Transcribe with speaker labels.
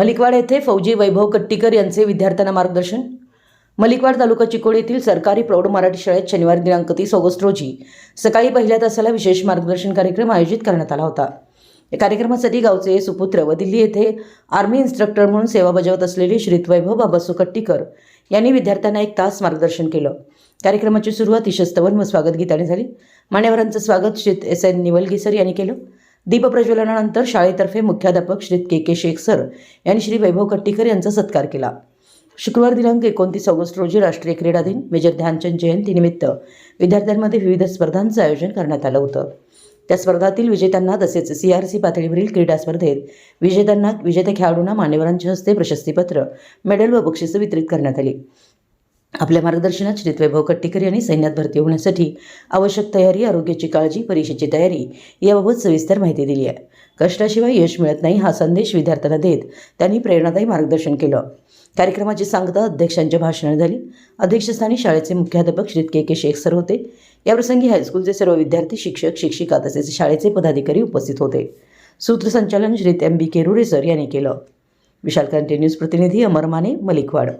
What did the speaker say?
Speaker 1: मलिकवाड येथे फौजी वैभव कट्टीकर यांचे विद्यार्थ्यांना मार्गदर्शन. मलिकवाड तालुका चिकोड येथील सरकारी प्रौढ मराठी शाळेत शनिवार दिनांक तीस ऑगस्ट रोजी सकाळी पहिल्या तासाला विशेष मार्गदर्शन कार्यक्रम आयोजित करण्यात आला होता. या कार्यक्रमासाठी गावचे सुपुत्र व दिल्ली येथे आर्मी इन्स्ट्रक्टर म्हणून सेवा बजावत असलेले श्रीत वैभव बाबासू कट्टीकर यांनी विद्यार्थ्यांना एक तास मार्गदर्शन केलं. कार्यक्रमाची सुरुवात यशस्तवन व स्वागत गीताने झाली. मान्यवरांचं स्वागत श्रीत एस एन निवलगीसर यांनी केलं. दीपप्रज्वलनानंतर शाळेतर्फे मुख्याध्यापक Shri K K Shaikh sir यांनी श्री वैभव कट्टीकर यांचा सत्कार केला. शुक्रवार दिनांक एकोणतीस ऑगस्ट रोजी राष्ट्रीय क्रीडा दिन मेजर ध्यानचंद जयंतीनिमित्त विद्यार्थ्यांमध्ये विविध स्पर्धांचं आयोजन करण्यात आलं होतं. त्या स्पर्धातील विजेत्यांना तसेच सी आर सी पातळीवरील क्रीडा स्पर्धेत विजेत्यांना विजेत्या खेळाडूंना मान्यवरांच्या हस्ते प्रशस्तीपत्र मेडल व बक्षिसं वितरित करण्यात आली. आपल्या मार्गदर्शनात श्री वैभव कट्टीकर यांनी सैन्यात भरती होण्यासाठी आवश्यक तयारी आरोग्याची काळजी परीक्षेची तयारी याबाबत सविस्तर माहिती दिली आहे. कष्टाशिवाय यश मिळत नाही हा संदेश विद्यार्थ्यांना देत त्यांनी प्रेरणादायी मार्गदर्शन केलं. कार्यक्रमाची सांगता अध्यक्षांचे भाषणं झाली. अध्यक्षस्थानी शाळेचे मुख्याध्यापक Shri K K Shaikh sir होते. याप्रसंगी हायस्कूलचे सर्व विद्यार्थी शिक्षक शिक्षिका तसेच शाळेचे पदाधिकारी उपस्थित होते. सूत्रसंचालन Shri M B Kerure sir यांनी केलं. विशाल कंटिन्यूज न्यूज प्रतिनिधी अमर माने मलिकवाड.